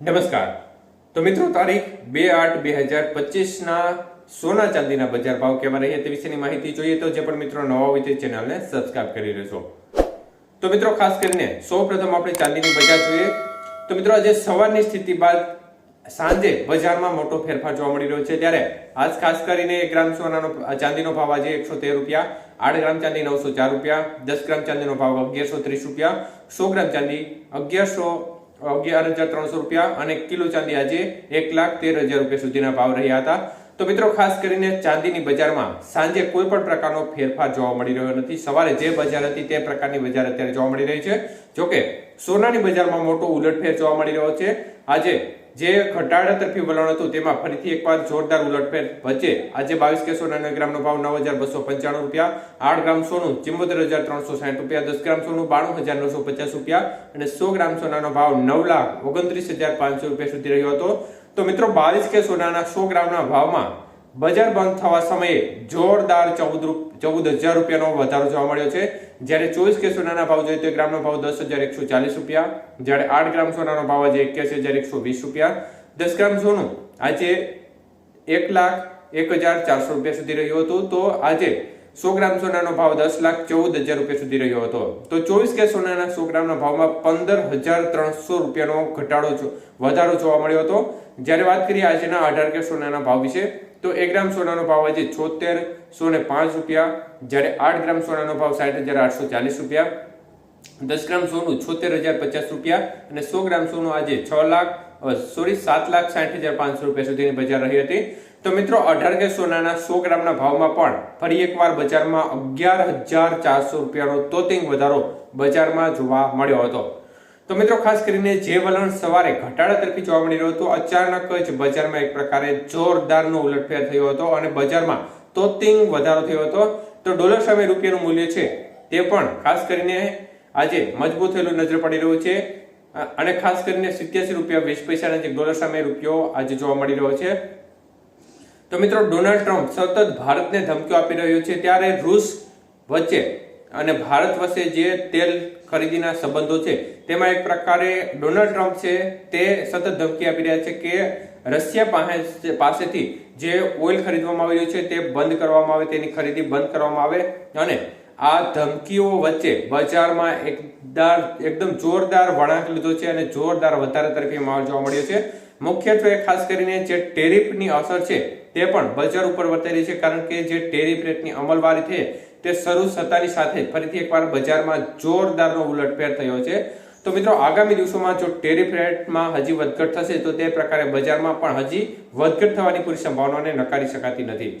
નમસ્કાર. તો મિત્રો, તારીખ બે આઠ બે હજાર પચીસના સોના ચાંદીના બજાર ભાવ કેવા રહ્યા તે વિશેની માહિતી જોઈએ તો જે પણ મિત્રો નવા હોય તે ચેનલને સબસ્ક્રાઇબ કરી લેશો તો મિત્રો, ખાસ કરીને સૌ પ્રથમ આપણે ચાંદીની બજાર જોઈએ. તો મિત્રો, આજે સવારની સ્થિતિ બાદ સાંજે બજારમાં મોટો ફેરફાર જોવા મળી રહ્યો છે. ત્યારે આજ ખાસ કરીને એક ગ્રામ સોનાનો ચાંદીનો ભાવ આજે એકસો તેર રૂપિયા, આઠ ગ્રામ ચાંદી નવસો ચાર રૂપિયા, દસ ગ્રામ ચાંદીનો ભાવ અગિયારસો ત્રીસ રૂપિયા, સો ગ્રામ ચાંદી અગિયારસો અગિયાર હજાર ત્રણસો રૂપિયા અને કિલો ચાંદી આજે એક લાખ તેર હજાર રૂપિયા સુધીના ભાવ રહ્યા હતા. તો મિત્રો, ખાસ કરીને ચાંદીની બજારમાં સાંજે કોઈ પણ પ્રકારનો ફેરફાર જોવા મળી રહ્યો નથી. સવારે જે બજાર હતી તે પ્રકારની બજાર અત્યારે જોવા મળી રહી છે. જોકે સોનાની બજારમાં મોટો ઉલટફેર જોવા મળી રહ્યો છે. આજે જે ઘટાડા તરફી વલણ હતું, તેમાં ફરીથી એકવાર જોરદાર ઉલટફેર વચ્ચે આજે બાવીસ કે નાનો ગ્રામનો ભાવ નવ હજાર બસો પંચાણું રૂપિયા, આઠ ગ્રામ સોનું ચુમ્મોતેર હજાર ત્રણસો સાઠ રૂપિયા, દસ ગ્રામ સોનું બાણું હજાર નવસો પચાસ રૂપિયા અને સો ગ્રામ સોનાનો ભાવ નવ લાખ ઓગણત્રીસ હજાર પાંચસો રૂપિયા સુધી રહ્યો હતો. તો મિત્રો, બાવીસ કે સોનાના સો ગ્રામના ભાવમાં બજાર બંધ થવા સમયે જોરદાર ચૌદ ચૌદ હજાર રૂપિયાનો વધારો જોવા મળ્યો છે. જ્યારે ચોવીસ કે સોનાના ભાવ જોઈએ તો ગ્રામનો ભાવ દસ હજાર એકસો ચાલીસ રૂપિયા. જ્યારે આઠ ગ્રામ સોનાનો ભાવ આજે એક્યાસી હજાર એકસો વીસ રૂપિયા. દસ ગ્રામ સોનું આજે એક લાખ એક હજાર ચારસો રૂપિયા સુધી રહ્યું હતું. તો આજે સો ગ્રામ સોનાનો ભાવ દસ લાખ ચૌદ હજાર રૂપિયા સુધી રહ્યો હતો. તો ચોવીસ કે સોનાના સો ગ્રામના ભાવમાં પંદર હજાર ત્રણસો રૂપિયાનો ઘટાડો વધારો જોવા મળ્યો હતો. જ્યારે વાત કરીએ આજના અઢાર કે સોનાના ભાવ વિશે, તો એક ગ્રામ સોનાનો ભાવ આજે છોતેર સો ને પાંચ રૂપિયા, જ્યારે આઠ ગ્રામ સોનાનો ભાવ સાઠ હજાર આઠસો ચાલીસ રૂપિયા, દસ ગ્રામ સોનું છોતેર હજાર પચાસ રૂપિયા અને સો ગ્રામ સોનું આજે છ લાખ સોરી, સાત લાખ સાઠ હજાર પાંચસો રૂપિયા સુધીની બજાર રહી હતી. તો મિત્રો, અઢાર કે સોનાના સો ગ્રામના ભાવમાં પણ ફરી એકવાર બજારમાં અગિયાર હજાર ચારસો રૂપિયાનો તોતિંગ વધારો બજારમાં જોવા મળ્યો હતો. તો મિત્રો, ખાસ કરીને જે વલણ સવારે ઘટાડા તરફી જોવા મળી રહ્યું હતું, અચાનક જ બજારમાં એક પ્રકારે જોરદારનો ઉલટફેર થયો હતો અને બજારમાં તોતિંગ વધારો થયો હતો. તો ડોલર સામે રૂપિયાનું મૂલ્ય છે તે પણ ખાસ કરીને આજે મજબૂત થયેલું નજર પડી રહ્યું છે. અને ખાસ કરીને સિત્યાસી રૂપિયા વીસ પૈસાના જે ડોલર સામે રૂપિયો આજે જોવા મળી રહ્યો છે. તો મિત્રો, ડોનાલ્ડ ટ્રમ્પ સતત ભારતને ધમકીઓ આપી રહ્યો છે. ત્યારે રૂસ વચ્ચે અને ભારત વચ્ચે જે તેલ ખરીદીના સંબંધો છે, તેમાં એક પ્રકારે ડોનાલ્ડ ટ્રમ્પ છે તે સતત ધમકી આપી રહ્યા છે કે રશિયા પાસે પાસેથી જે ઓઇલ ખરીદવામાં આવી રહ્યું છે તે બંધ કરવામાં આવે, તેની ખરીદી બંધ કરવામાં આવે અને આ ધમકીઓ વચ્ચે બજારમાં એકદાર એકદમ જોરદાર વળાંક લીધો છે અને જોરદાર વધારે તરફી માહોલ જોવા મળ્યો છે. મુખ્યત્વે ખાસ કરીને જે ટેરિફની અસર છે તે પણ બજાર ઉપર વર્તાઈ છે, કારણ કે જે ટેરિફ રેટની અમલવારી છે તે શરૂ થતાની સાથે ફરીથી એકવાર બજારમાં જોરદારનો ઉલટફેર થયો છે. તો મિત્રો, આગામી દિવસોમાં જો ટેરિફ રેટમાં હજી વધઘટ થશે, તો તે પ્રકારે બજારમાં પણ હજી વધઘટ થવાની પૂરી સંભાવનાને નકારી શકાતી નથી.